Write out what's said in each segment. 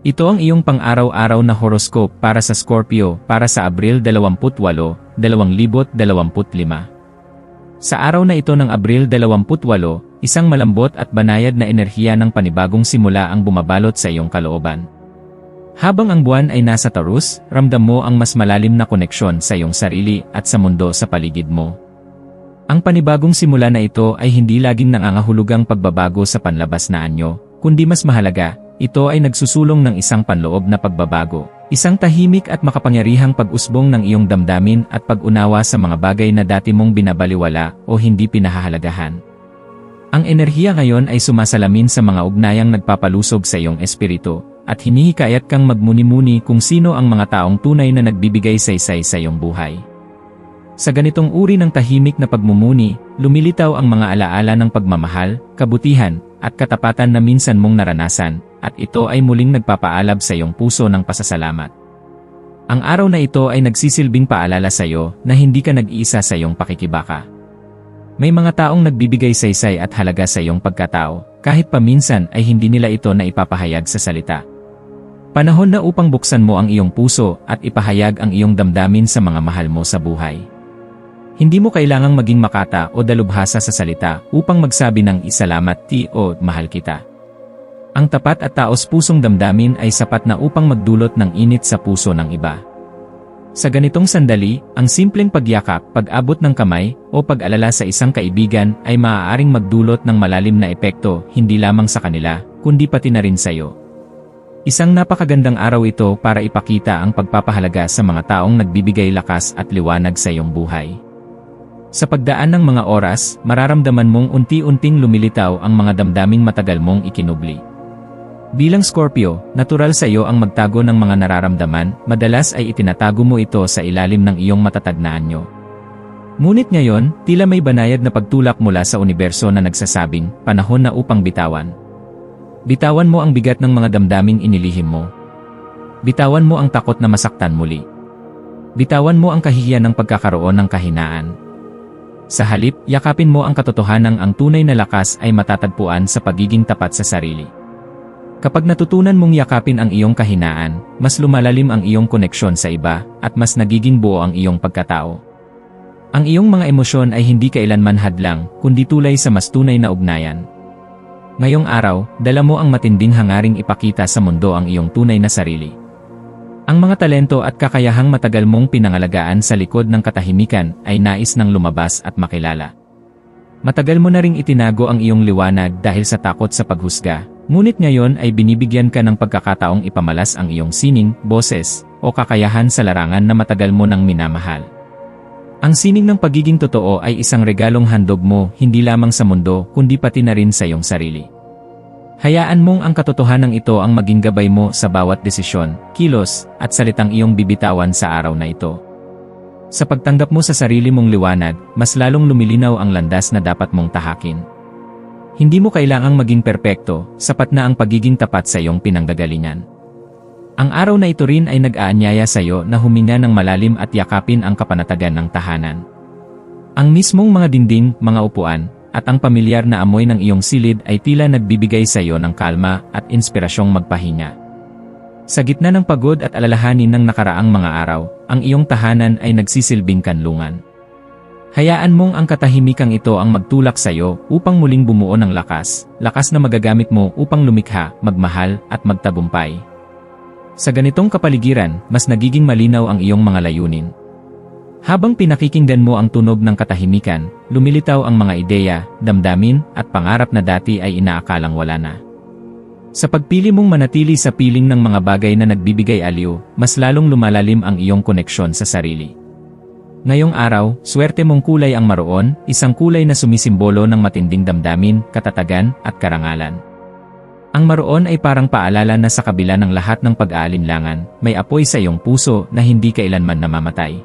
Ito ang iyong pang-araw-araw na horoscope para sa Scorpio para sa Abril 28, 2025. Sa araw na ito ng Abril 28, isang malambot at banayad na enerhiya ng panibagong simula ang bumabalot sa iyong kalooban. Habang ang buwan ay nasa Taurus, ramdam mo ang mas malalim na koneksyon sa iyong sarili at sa mundo sa paligid mo. Ang panibagong simula na ito ay hindi laging nangangahulugang pagbabago sa panlabas na anyo, kundi mas mahalaga, ito ay nagsusulong ng isang panloob na pagbabago, isang tahimik at makapangyarihang pag-usbong ng iyong damdamin at pag-unawa sa mga bagay na dati mong binabaliwala o hindi pinahahalagahan. Ang enerhiya ngayon ay sumasalamin sa mga ugnayang nagpapalusog sa iyong espiritu, at hinihikayat kang magmuni-muni kung sino ang mga taong tunay na nagbibigay saysay sa iyong buhay. Sa ganitong uri ng tahimik na pagmumuni, lumilitaw ang mga alaala ng pagmamahal, kabutihan, at katapatan na minsan mong naranasan, at ito ay muling nagpapaalab sa iyong puso ng pasasalamat. Ang araw na ito ay nagsisilbing paalala sa iyo na hindi ka nag-iisa sa iyong pakikibaka. May mga taong nagbibigay saysay at halaga sa iyong pagkatao, kahit paminsan ay hindi nila ito na ipapahayag sa salita. Panahon na upang buksan mo ang iyong puso at ipahayag ang iyong damdamin sa mga mahal mo sa buhay. Hindi mo kailangang maging makata o dalubhasa sa salita upang magsabi ng isalamat ti o mahal kita. Ang tapat at taos pusong damdamin ay sapat na upang magdulot ng init sa puso ng iba. Sa ganitong sandali, ang simpleng pagyakap, pag-abot ng kamay, o pag-alala sa isang kaibigan ay maaaring magdulot ng malalim na epekto hindi lamang sa kanila, kundi pati na rin sa iyo. Isang napakagandang araw ito para ipakita ang pagpapahalaga sa mga taong nagbibigay lakas at liwanag sa iyong buhay. Sa pagdaan ng mga oras, mararamdaman mong unti-unting lumilitaw ang mga damdaming matagal mong ikinubli. Bilang Scorpio, natural sa iyo ang magtago ng mga nararamdaman, madalas ay itinatago mo ito sa ilalim ng iyong matatag na anyo. Ngunit ngayon, tila may banayad na pagtulak mula sa universo na nagsasabing, panahon na upang bitawan. Bitawan mo ang bigat ng mga damdaming inilihim mo. Bitawan mo ang takot na masaktan muli. Bitawan mo ang kahihiyan ng pagkakaroon ng kahinaan. Sa halip, yakapin mo ang katotohanang ang tunay na lakas ay matatagpuan sa pagiging tapat sa sarili. Kapag natutunan mong yakapin ang iyong kahinaan, mas lumalalim ang iyong koneksyon sa iba, at mas nagiging buo ang iyong pagkatao. Ang iyong mga emosyon ay hindi kailanman hadlang, kundi tulay sa mas tunay na ugnayan. Ngayong araw, dala mo ang matinding hangaring ipakita sa mundo ang iyong tunay na sarili. Ang mga talento at kakayahang matagal mong pinangalagaan sa likod ng katahimikan ay nais ng lumabas at makilala. Matagal mo na ring itinago ang iyong liwanag dahil sa takot sa paghusga, Ngunit ngayon ay binibigyan ka ng pagkakataong ipamalas ang iyong sining, boses, o kakayahan sa larangan na matagal mo nang minamahal. Ang sining ng pagiging totoo ay isang regalong handog mo hindi lamang sa mundo kundi pati na rin sa iyong sarili. Hayaan mong ang katotohanan ito ang maging gabay mo sa bawat desisyon, kilos, at salitang iyong bibitawan sa araw na ito. Sa pagtanggap mo sa sarili mong liwanag, mas lalong lumilinaw ang landas na dapat mong tahakin. Hindi mo kailangang maging perpekto, sapat na ang pagiging tapat sa iyong pinanggagalingan. Ang araw na ito rin ay nag-aanyaya sa iyo na huminga ng malalim at yakapin ang kapanatagan ng tahanan. Ang mismong mga dinding, mga upuan, at ang pamilyar na amoy ng iyong silid ay tila nagbibigay sa iyo ng kalma at inspirasyong magpahinga. Sa gitna ng pagod at alalahanin ng nakaraang mga araw, ang iyong tahanan ay nagsisilbing kanlungan. Hayaan mong ang katahimikang ito ang magtulak sa iyo upang muling bumuo ng lakas, lakas na magagamit mo upang lumikha, magmahal, at magtagumpay. Sa ganitong kapaligiran, mas nagiging malinaw ang iyong mga layunin. Habang pinakikinggan mo ang tunog ng katahimikan, lumilitaw ang mga ideya, damdamin, at pangarap na dati ay inaakalang wala na. Sa pagpili mong manatili sa piling ng mga bagay na nagbibigay aliw, mas lalong lumalalim ang iyong koneksyon sa sarili. Ngayong araw, swerte mong kulay ang maroon, isang kulay na sumisimbolo ng matinding damdamin, katatagan, at karangalan. Ang maroon ay parang paalala na sa kabila ng lahat ng pag-aalinlangan, may apoy sa iyong puso na hindi kailanman namamatay.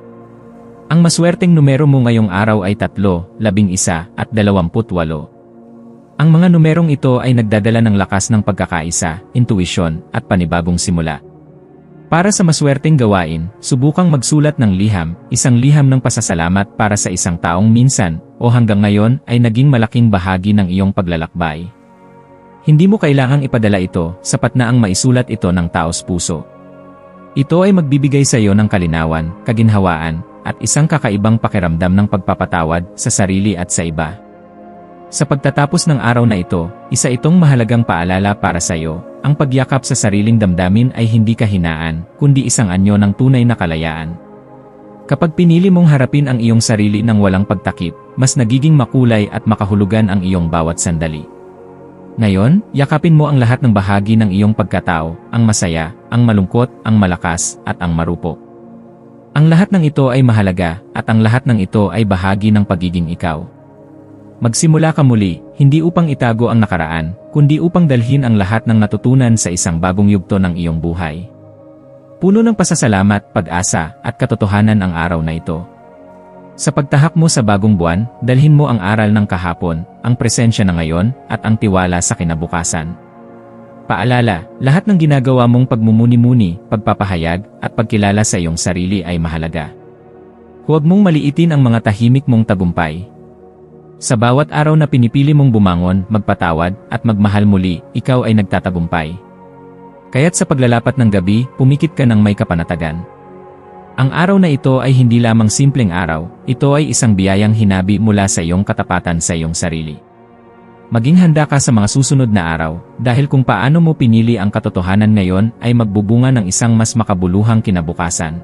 Ang maswerteng numero mo ngayong araw ay 3, 11 at 28. Ang mga numerong ito ay nagdadala ng lakas ng pagkakaisa, intuisyon, at panibagong simula. Para sa maswerteng gawain, subukang magsulat ng liham, isang liham ng pasasalamat para sa isang taong minsan o hanggang ngayon ay naging malaking bahagi ng iyong paglalakbay. Hindi mo kailangang ipadala ito, sapat na ang maisulat ito ng taos puso. Ito ay magbibigay sa iyo ng kalinawan, kaginhawaan, at isang kakaibang pakiramdam ng pagpapatawad sa sarili at sa iba. Sa pagtatapos ng araw na ito, isa itong mahalagang paalala para sa iyo, ang pagyakap sa sariling damdamin ay hindi kahinaan, kundi isang anyo ng tunay na kalayaan. Kapag pinili mong harapin ang iyong sarili ng walang pagtakip, mas nagiging makulay at makahulugan ang iyong bawat sandali. Ngayon, yakapin mo ang lahat ng bahagi ng iyong pagkatao, ang masaya, ang malungkot, ang malakas, at ang marupok. Ang lahat ng ito ay mahalaga, at ang lahat ng ito ay bahagi ng pagiging ikaw. Magsimula ka muli, hindi upang itago ang nakaraan, kundi upang dalhin ang lahat ng natutunan sa isang bagong yugto ng iyong buhay. Puno ng pasasalamat, pag-asa, at katotohanan ang araw na ito. Sa pagtahak mo sa bagong buwan, dalhin mo ang aral ng kahapon, ang presensya na ngayon, at ang tiwala sa kinabukasan. Paalala, lahat ng ginagawa mong pagmumuni-muni, pagpapahayag, at pagkilala sa iyong sarili ay mahalaga. Huwag mong maliitin ang mga tahimik mong tagumpay. Sa bawat araw na pinipili mong bumangon, magpatawad, at magmahal muli, ikaw ay nagtatagumpay. Kaya't sa paglalapat ng gabi, pumikit ka ng may kapanatagan. Ang araw na ito ay hindi lamang simpleng araw, ito ay isang biyayang hinabi mula sa iyong katapatan sa iyong sarili. Maging handa ka sa mga susunod na araw, dahil kung paano mo pinili ang katotohanan ngayon ay magbubunga ng isang mas makabuluhang kinabukasan.